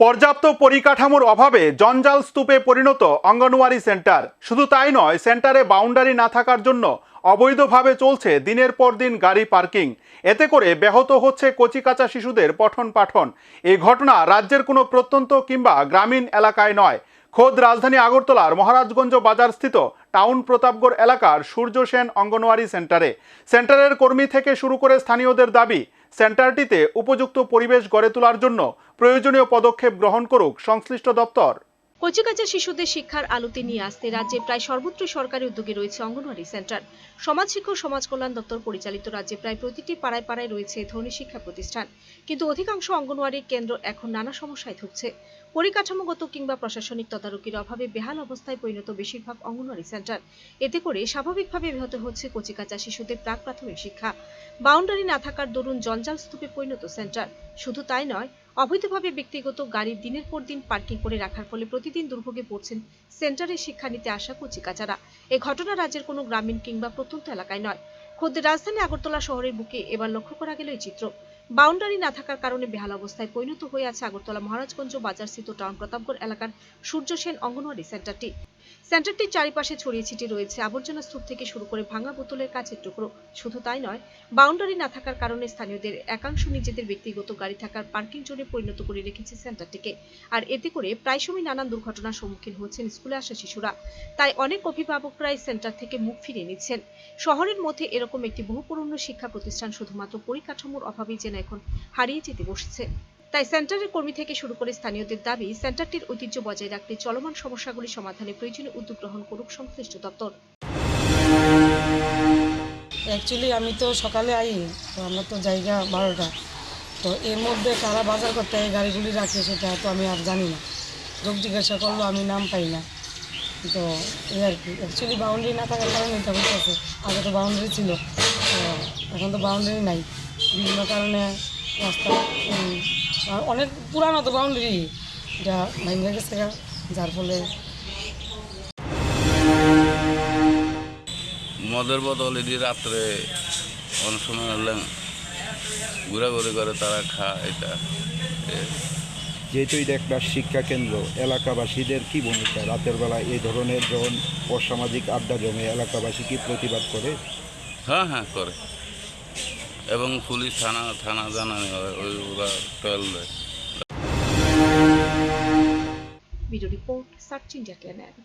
পর্যাপ্ত পরিকাঠামোর অভাবে জঞ্জাল স্তূপে পরিণত অঙ্গনওয়াড়ি সেন্টার। শুধু তাই নয়, সেন্টারে বাউন্ডারি না থাকার জন্য অবৈধভাবে চলছে দিনের পর দিন গাড়ি পার্কিং। এতে করে ব্যাহত হচ্ছে কচিকাঁচা শিশুদের পঠন পাঠন। এই ঘটনা রাজ্যের কোনো প্রত্যন্ত কিংবা গ্রামীণ এলাকায় নয়। খোদ রাজধানী আগরতলার মহারাজগঞ্জ বাজারস্থিত টাউন প্রতাপগড় এলাকার সূর্য সেন অঙ্গনওয়াড়ি সেন্টারে। সেন্টারের কর্মী থেকে শুরু করে স্থানীয়দের দাবি, সেন্টারটিতে উপযুক্ত পরিবেশ গড়ে তোলার জন্য প্রয়োজনীয় পদক্ষেপ গ্রহণ করুক সংশ্লিষ্ট দপ্তর। কচিকাঁচা শিশুদের শিক্ষার আলোতে নিয়ে আসতে রাজ্যে প্রায় সর্বত্র সরকারি উদ্যোগে রয়েছে অঙ্গনওয়াড়ি সেন্টার। সমাজ শিক্ষা সমাজ কল্যাণ দপ্তর পরিচালিত রাজ্যে প্রায় প্রতিটি পাড়ায় পাড়ায় রয়েছে ধরনের শিক্ষা প্রতিষ্ঠান। কিন্তু অধিকাংশ অঙ্গনওয়াড়ি কেন্দ্র এখন নানা সমস্যায় ভুগছে পরিকাঠামোগত কিংবা প্রশাসনিক তদারকির অভাবে বেহাল অবস্থায় পরিণত বেশিরভাগ অঙ্গনওয়াড়ি সেন্টার। এতে করে স্বাভাবিকভাবে ব্যাহত হচ্ছে কচিকাঁচা শিশুদের প্রাক প্রাথমিক শিক্ষা। বাউন্ডারি না থাকার দরুন জঞ্জাল স্তূপে পরিণত সেন্টার। শুধু তাই নয় অবৈধভাবে ব্যক্তিগত গাড়ি দিনের পর দিন পার্কিং করে রাখার ফলে প্রতিদিন দুর্ভোগে পড়ছেন সেন্টারে শিক্ষা নিতে আসা কচিকাচারা। এ ঘটনা রাজ্যের কোনো গ্রামীণ কিংবা প্রত্যন্ত এলাকায় নয়। খোদ রাজধানী আগরতলা শহরের বুকে এবার লক্ষ্য করা গেল এই চিত্র। বাউন্ডারি না থাকার কারণে বেহাল অবস্থায় পরিণত হয়ে আছে আগরতলা মহারাজগঞ্জ বাজারস্থিত টাউন প্রতাপগড় এলাকার সূর্য সেন অঙ্গনওয়াড়ি সেন্টারটি। সেন্টারটির চারিপাশে ছড়িয়ে ছিটিয়ে রয়েছে আবর্জনা স্তূপ থেকে শুরু করে ভাঙা বোতলের কাছের টুকরো। শুধু তাই নয়, বাউন্ডারি না থাকার কারণে স্থানীয়দের একাংশ নিজেদের ব্যক্তিগত গাড়ি থাকার পার্কিং জোনে পরিণত করে রেখেছে সেন্টারটিকে। আর এতে করে প্রায় সময় নানান দুর্ঘটনার সম্মুখীন হচ্ছেন স্কুলে আসা শিশুরা। তাই অনেক অভিভাবকরাই সেন্টার থেকে মুখ ফিরিয়ে নিচ্ছেন। শহরের মধ্যে এরকম একটি বহু পুরনো শিক্ষা প্রতিষ্ঠান শুধুমাত্র পরিকাঠামোর অভাবেই যেন এখন হারিয়ে যেতে বসছে। তাই সেন্টারের কর্মী থেকে শুরু করে স্থানীয়দের দাবি, সেন্টারটির ঐতিহ্য বজায় রাখতে চলমান সমস্যাগুলি সমাধানে প্রয়োজনীয় উদ্যোগ গ্রহণ করুক সংশ্লিষ্ট দপ্তর। অ্যাকচুয়ালি আমি তো সকালে আই, তো আমার তো জায়গা বারোটা। তো এর মধ্যে কারা বাজার করতে এই গাড়িগুলি রাখে সেটা তো আমি আর জানি না। লোক জিজ্ঞাসা করল, আমি নাম পাই না। তো এই আর কি। অ্যাকচুয়ালি বাউন্ডারি না থাকার কারণে এটা হচ্ছে আগে তো বাউন্ডারি ছিল। এখন তো বাউন্ডারি নাই। বিভিন্ন কারণে রাস্তা অনেক পুরানো তো বাউন্ডারি এটা ভেঙে গেছে যার ফলে মদের বদল এটি রাত্রে অনেক সময় ঘোরাঘুরি করে তারা খায় এটা। যেহেতু এটা একটা শিক্ষা কেন্দ্র এলাকাবাসীদের কি ভূমিকা? রাতের বেলা এই ধরনের যখন অসামাজিক আড্ডা জমে এলাকাবাসী কি প্রতিবাদ করে? হ্যাঁ হ্যাঁ করে। এবং পুলিশ থানা থানা জানানো হয় ওই ওরা টয়েল দেয়। Video report search India channel